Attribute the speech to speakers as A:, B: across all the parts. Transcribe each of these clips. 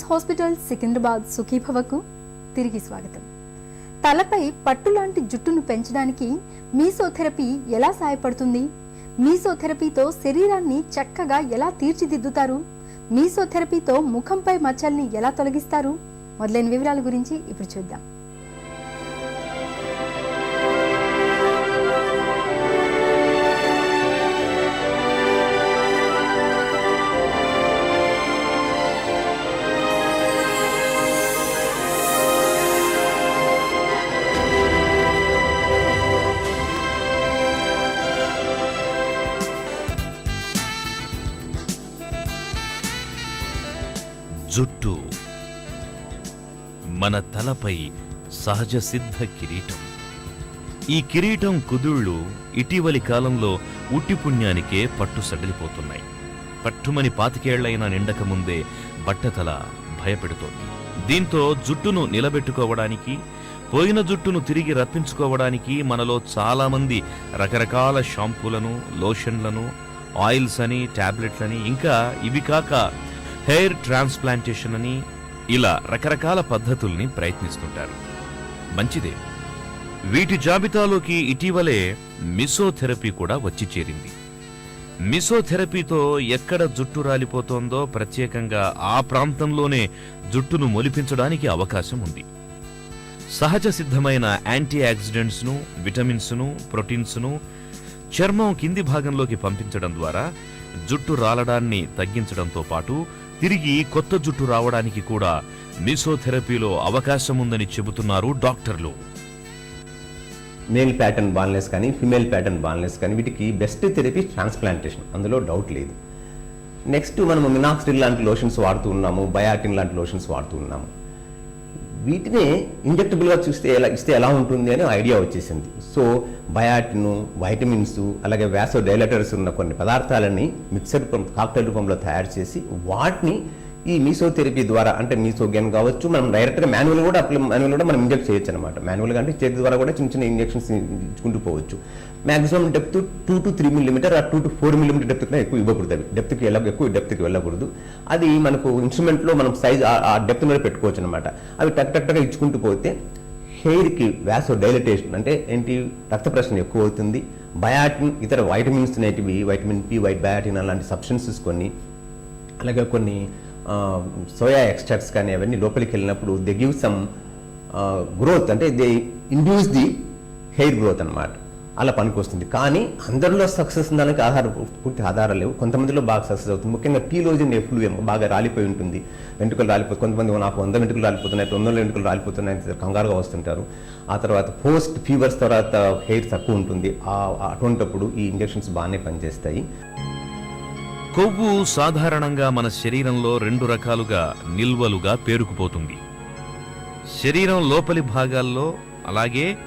A: Hospital Secunderabad సుఖీభవకు తిరిగి స్వాగతం. తలపై పట్టు లాంటి జుట్టును పెంచడానికి మీసోథెరపీ ఎలా సహాయపడుతుంది? మీసోథెరపీతో శరీరాన్ని చక్కగా ఎలా తీర్చిదిద్దుతారు? మీసోథెరపీతో ముఖంపై మచ్చల్ని ఎలా తొలగిస్తారు? మొదలైన వివరాల గురించి ఇప్పుడు చూద్దాం.
B: జుట్టు. మన తలపై సహజ సిద్ధ కిరీటం. ఈ కిరీటం కుదుళ్ళు ఇటీవలి కాలంలో ఉట్టి పుణ్యానికే పట్టు సడలిపోతున్నాయి పట్టుమని పాతికేళ్ళైన నిండక ముందే బట్టతల భయపెడుతోంది. దీంతో జుట్టును నిలబెట్టుకోవడానికి పోయిన జుట్టును తిరిగి రప్పించుకోవడానికి మనలో చాలా మంది రకరకాల షాంపూలను లోషన్లను ఆయిల్స్ అని ట్యాబ్లెట్లని ఇంకా ఇవి కాక హెయిర్ ట్రాన్స్ప్లాంటేషన్ అని ఇలా రకరకాల పద్ధతుల్ని ప్రయత్నిస్తుంటారు. మంచిదే. వీటి జాబితాలోకి ఇటీవలే మిసోథెరపీ కూడా వచ్చి చేరింది. మిసోథెరపీతో ఎక్కడ జుట్టు రాలిపోతోందో ప్రత్యేకంగా ఆ ప్రాంతంలోనే జుట్టును మొలిపించడానికి అవకాశం ఉంది. సహజ సిద్ధమైన యాంటీ ఆక్సిడెంట్స్ను విటమిన్స్ను ప్రోటీన్స్ను చర్మం కింది భాగంలోకి పంపించడం ద్వారా జుట్టు రాలడాన్ని తగ్గించడంతో పాటు తిరిగి కొత్త జుట్టు రావడానికి కూడా మిసోథెరపీలో అవకాశం ఉందని చెబుతున్నారు డాక్టర్లు.
C: మేల్ ప్యాటర్న్ బాన్లెస్ కానీ ఫిమేల్ ప్యాటర్న్ బాన్లెస్ కానీ వీటికి బెస్ట్ థెరపీ ట్రాన్స్ప్లాంటేషన్ అందులో డౌట్ లేదు. నెక్స్ట్ మనం మినాక్సిడిల్ లాంటి లోషన్స్ వాడుతూ ఉన్నాము బయాటిన్ లాంటి లోషన్స్ వాడుతూ ఉన్నాము. వీటినే ఇంజెక్టబుల్గా చూస్తే ఎలా ఇస్తే ఎలా ఉంటుంది అని ఐడియా వచ్చేసింది. సో బయాటిన్ వైటమిన్స్ అలాగే వ్యాసో డైలటర్స్ ఉన్న కొన్ని పదార్థాలని మిక్సర్ రూపం కాక్టైల్ రూపంలో తయారు చేసి వాటిని ఈ మీసోథెరపీ ద్వారా అంటే మీసోగెన్ కావచ్చు మనం డైరెక్ట్గా మాన్యువల్ కూడా అప్లై మాన్యువల్ కూడా మనం ఇంజెక్ట్ చేయొచ్చు అనమాట మాన్యువల్గా అంటే చేతి ద్వారా కూడా చిన్న చిన్న ఇంజెక్షన్స్ ఇచ్చుకుంటూ పోవచ్చు. Maximum depth two to three millimetre ఆ two to four millimetre depth కన్నా ఎక్కువ ఇవ్వకూడదు అవి. డెప్త్కి వెళ్ళ ఎక్కువ డెప్త్కి వెళ్ళకూడదు. అది మనకు ఇన్స్ట్రుమెంట్లో మనం సైజ్ ఆ డెప్త్ మీద పెట్టుకోవచ్చు అనమాట అవి టక్ టక్ టక్ ఇచ్చుకుంటూ పోతే హెయిర్కి వ్యాసో డైలటేషన్ అంటే ఏంటి రక్త ప్రసరణ ఎక్కువ అవుతుంది. బయాటిన్ ఇతర వైటమిన్స్ అనేటివి వైటమిన్ పి వైట్ బయాటిన్ అలాంటి సబ్స్టెన్సెస్ కొన్ని అలాగే కొన్ని సోయా ఎక్స్ట్రాక్ట్స్ కానీ అవన్నీ లోపలికి వెళ్ళినప్పుడు దే గివ్ సమ్ గ్రోత్. అంటే they induce the hair growth అన్నమాట. అలా పనికొస్తుంది కానీ అందరిలో సక్సెస్ ఉండడానికి ఆధార పూర్తి ఆధారాలు లేవు. కొంతమందిలో బాగా సక్సెస్ అవుతుంది. ముఖ్యంగా టీలోజిన్ ఎఫ్లుఎం బాగా రాలిపోయి ఉంటుంది. వెంట్రుకలు రాలిపోయి కొంతమంది నాకు వంద వెంట్రుకలు రాలిపోతున్నాయి రెండు వందల వెంట్రుకలు రాలిపోతున్నాయి కంగారుగా వస్తుంటారు. ఆ తర్వాత పోస్ట్ ఫీవర్స్ తర్వాత హెయిర్ తక్కువ ఉంటుంది. అటువంటిప్పుడు ఈ ఇంజెక్షన్స్ బాగానే పనిచేస్తాయి.
B: కొవ్వు సాధారణంగా మన శరీరంలో రెండు రకాలుగా నిల్వలుగా పేరుకుపోతుంది. శరీరం లోపలి భాగాల్లో అలాగే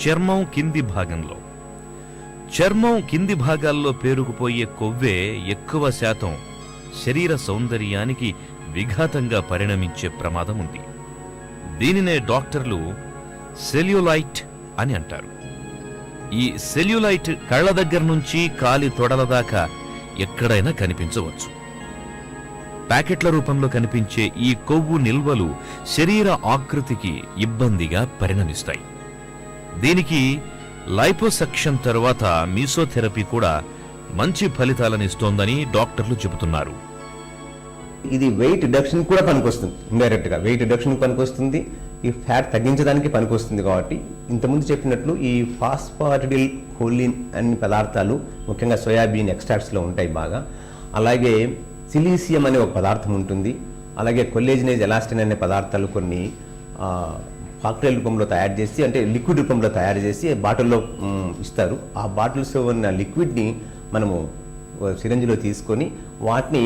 B: చర్మం కింది భాగంలో. చర్మం కింది భాగాల్లో పేరుకుపోయే కొవ్వే ఎక్కువ శాతం శరీర సౌందర్యానికి విఘాతంగా పరిణమించే ప్రమాదం ఉంది దీనినే డాక్టర్లు సెల్యులైట్ అని అంటారు. ఈ సెల్యులైట్ కళ్ళ దగ్గర నుంచి కాలి తొడల దాకా ఎక్కడైనా కనిపించవచ్చు. ప్యాకెట్ల రూపంలో కనిపించే ఈ కొవ్వు నిల్వలు శరీర ఆకృతికి ఇబ్బందిగా పరిణమిస్తాయి. దీనికి లైపోసెక్షన్ తర్వాత మీసోథెరపీ కూడా మంచి ఫలితాలనిస్తోందని డాక్టర్లు చెబుతున్నారు.
C: ఇది వెయిట్ రిడక్షన్ కూడా పనికొస్తుంది. డైరెక్ట్గా వెయిట్ రిడక్షన్ పనికొస్తుంది. ఈ ఫ్యాట్ తగ్గించడానికి పనికొస్తుంది కాబట్టి ఇంతకుముందు చెప్పినట్లు ఈ ఫాస్ఫాటిడిల్ కోలిన్ అన్ని పదార్థాలు ముఖ్యంగా సోయాబీన్ ఎక్స్ట్రాక్ట్స్లో ఉంటాయి బాగా. అలాగే సిలీసియం అనే ఒక పదార్థం ఉంటుంది. అలాగే కొల్లేజినేజ్ ఎలాస్టిన్ అనే పదార్థాలు కొన్ని కాక్టైల్ రూపంలో తయారు చేసి అంటే లిక్విడ్ రూపంలో తయారు చేసి బాటిల్లో ఇస్తారు. ఆ బాటిల్స్ ఉన్న లిక్విడ్ని మనము సిరంజిలో తీసుకొని వాటిని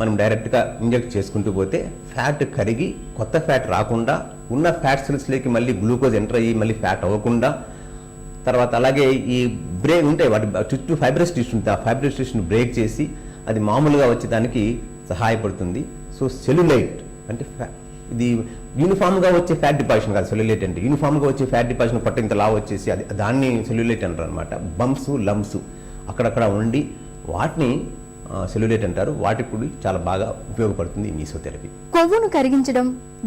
C: మనం డైరెక్ట్గా ఇంజెక్ట్ చేసుకుంటూ పోతే ఫ్యాట్ కరిగి కొత్త ఫ్యాట్ రాకుండా ఉన్న ఫ్యాట్ సెల్స్లోకి మళ్ళీ గ్లూకోజ్ ఎంటర్ అయ్యి మళ్ళీ ఫ్యాట్ అవ్వకుండా తర్వాత అలాగే ఈ బ్రేక్ ఉంటాయి వాటి చుట్టూ ఫైబ్రస్ టిష్యూ ఉంటుంది ఆ ఫైబ్రస్ టిష్యూని బ్రేక్ చేసి అది మామూలుగా వచ్చేదానికి సహాయపడుతుంది. సో సెల్యులైట్ అంటే ఫ్యా ఇది యూనిఫామ్గా వచ్చే ఫ్యాట్ డిపాజిషన్ కాదు సెల్యులైట్ అంటే. యూనిఫామ్గా వచ్చే ఫ్యాట్ డిపాజిషన్ పట్ట ఇంత లా వచ్చేసి అది దాన్ని సెల్యులైట్ అంటారు అనమాట బంప్స్ లమ్స్ అక్కడక్కడ ఉండి వాటిని సెల్యులేట్ అంటారు. వాటికి కూడా చాలా బాగా ఉపయోగపడుతుంది మీసోథెరపీ.
A: కొవ్వును కరిగించడం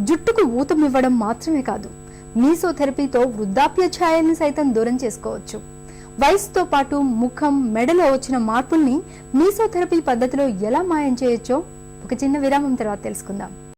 A: జుట్టుకు ఊతమివ్వడం మాత్రమే కాదు మీసోథెరపీతో వృద్ధాప్య ఛాయల్ని సైతం దూరం చేసుకోవచ్చు. వయసుతో పాటు ముఖం మెడలో వచ్చిన మార్పుల్ని మీసోథెరపీ పద్ధతిలో ఎలా మాయం చేయొచ్చో ఒక చిన్న విరామం తర్వాత తెలుసుకుందాం.